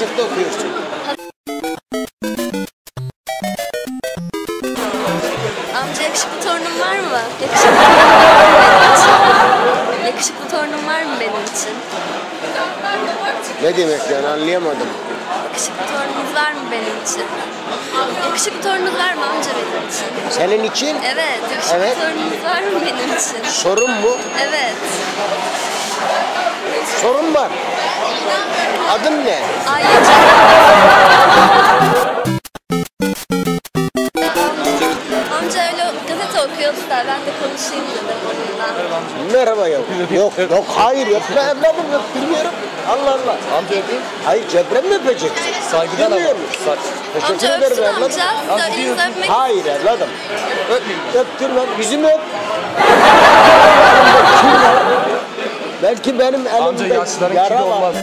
Nerede okuyorsun? Amca yakışıklı torunum var mı? Yakışıklı torunum? Yakışıklı torunum var mı benim için? Ne demek yani anlayamadım. Yakışıklı torununuz var mı benim için? Yakışıklı torununuz var mı amca benim için? Senin için Evet, yakışıklı Evet. torununuz var mı benim için? sorun mu? Evet. Sorun var. Adın ne? Amca öyle gazete okuyordu da ben de konuşayım dedim onunla. Merhaba ya. Yok yok hayır yok. Ben evladım yok bilmiyorum. Allah Allah. Amca öpeyim. Hayır cebrem mi öpeceksin? Saygıdan ama. Bilmiyorum. Sa- Teşekkür Amca ederim öpsün evladım. amca. Elinizi öpmek Hayır evladım. Öpmeyeyim. Öptürmem. Yüzümü öp. Belki benim Amca elimde yaşlıların yara var. olmaz.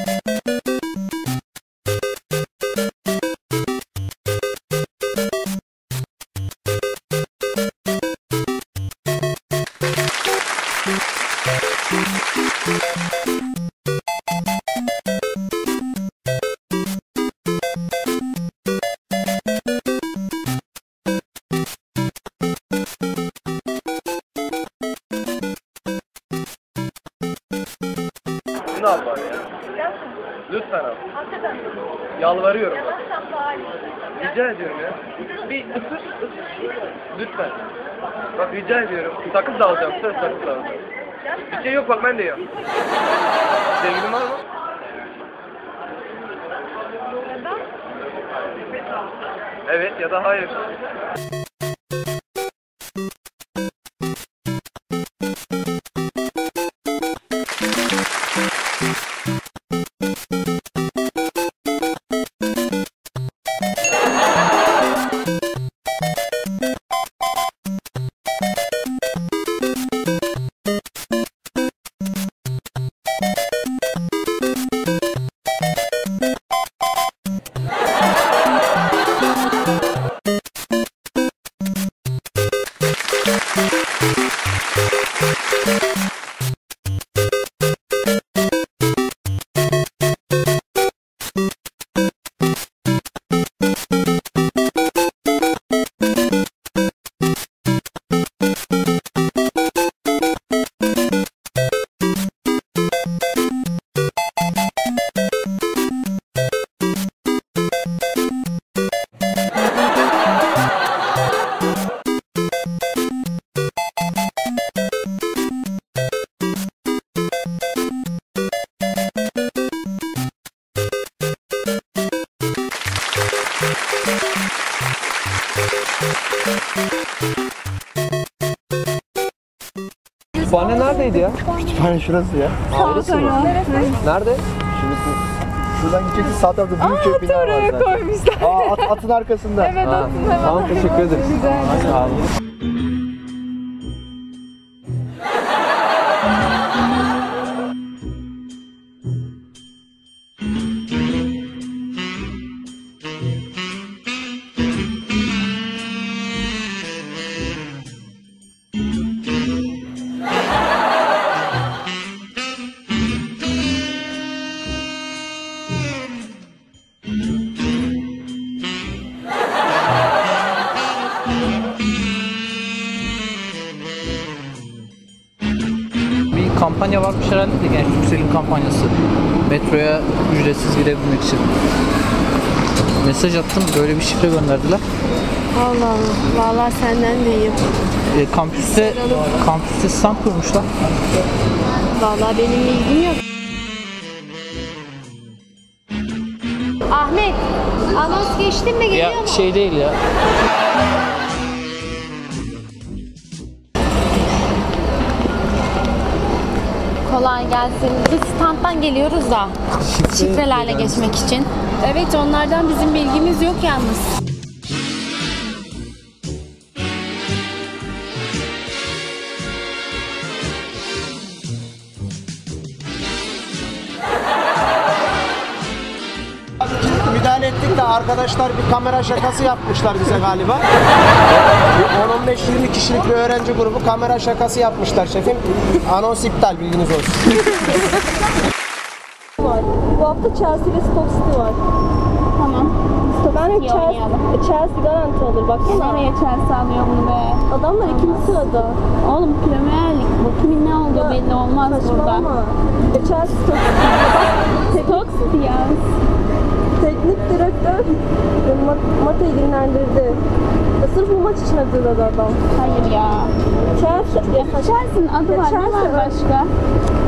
Yalvarıyorum. Rica ediyorum ya. Bir ısır, ısır. Lütfen. Bak rica ediyorum. Sakız da alacağım. Söz sakız da alacağım. Bir şey yok bak ben de yiyorum. Sevgilin var mı? Evet ya da hayır. Kütüphane neredeydi ya? Kütüphane şurası ya. Burası mı? Nerede? Şuradan gideceksin sağ tarafta büyük kök bina var zaten. koymuşlar. Aa at, atın arkasında. Evet Ha, atın hemen. Tamam teşekkür ederiz. Sağ olun. Kampanya varmış herhalde de genç yükselin kampanyası. Metroya ücretsiz girebilmek için. Mesaj attım böyle bir şifre gönderdiler. Allah Allah. Valla senden de iyiyim. E, kampüste kampüste stand kurmuşlar. Valla benim ilgim yok. Ahmet, anons geçtin mi geliyor Ya mu? şey değil ya. Kolay gelsin. Biz standdan geliyoruz da şifrelerle geçmek için. Evet onlardan bizim bilgimiz yok yalnız. De arkadaşlar bir kamera şakası yapmışlar bize galiba. Bir 10-15-20 kişilik bir öğrenci grubu kamera şakası yapmışlar şefim. Anons iptal bilginiz olsun. Bu hafta Chelsea ve Stoke City var. Tamam. Ben City Chelsea, oynayalım. Chelsea garanti alır baksana. Nereye Chelsea alıyor bunu be? Adamlar ikinci sırada. Oğlum Premier Lig bu. Kimin ne olduğu belli olmaz burada. Saçmalama. E, Chelsea Stoke City. Stoke City ya. Teknik direktör e, Ma- Mate'yi dinlendirdi. Sırf bu maç için hazırladı adam. Hayır ya. Chelsea, ya, Chelsea'nin adı Ya var. Chelsea var var. başka?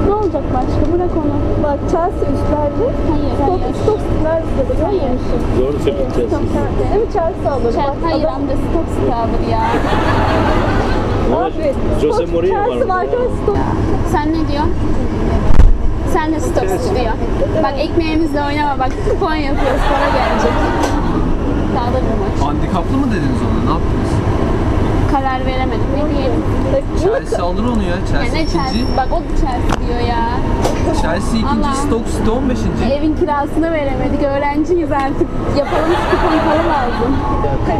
Ne olacak başka? Bırak onu. Bak Chelsea üstlerde. Hayır, Stoke, hayır. City nerede musun? Doğru. Stoke City. Değil mi Chelsea alır? Chelsea hayır adam- hem de City alır ya. Abi, Jose Mourinho var Chelsea varken Stoke Sen ne diyorsun? Sen de City diyor. Bak ekmeğimizle oynama bak. Kupon yapıyoruz. Para gelecek. Dağılır bu maç. Handikaplı mı dediniz ona? Ne yaptınız? Karar veremedim. Ne diyelim? Chelsea alır onu ya. Chelsea ne ikinci. Chelsea? Bak o da Chelsea diyor ya. Chelsea ikinci, Allah. Stoke City 15. Evin kirasını veremedik. Öğrenciyiz artık. Yapalım kupon para lazım.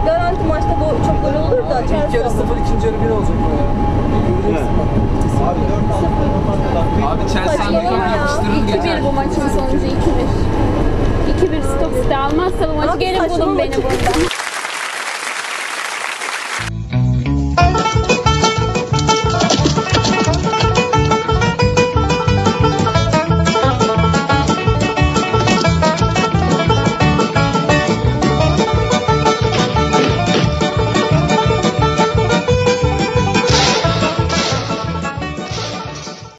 Garanti maçta bu çok gol olur da İlk Chelsea yarı alır. 0, ikinci yarı 1 olacak. Abi Chelsea handikap ya. yapıştırır 2-1 geçer. bu maçın sonucu 2-1. 2-1 Stoke City almazsa bu maçı Abi gelin bulun beni maçı. burada.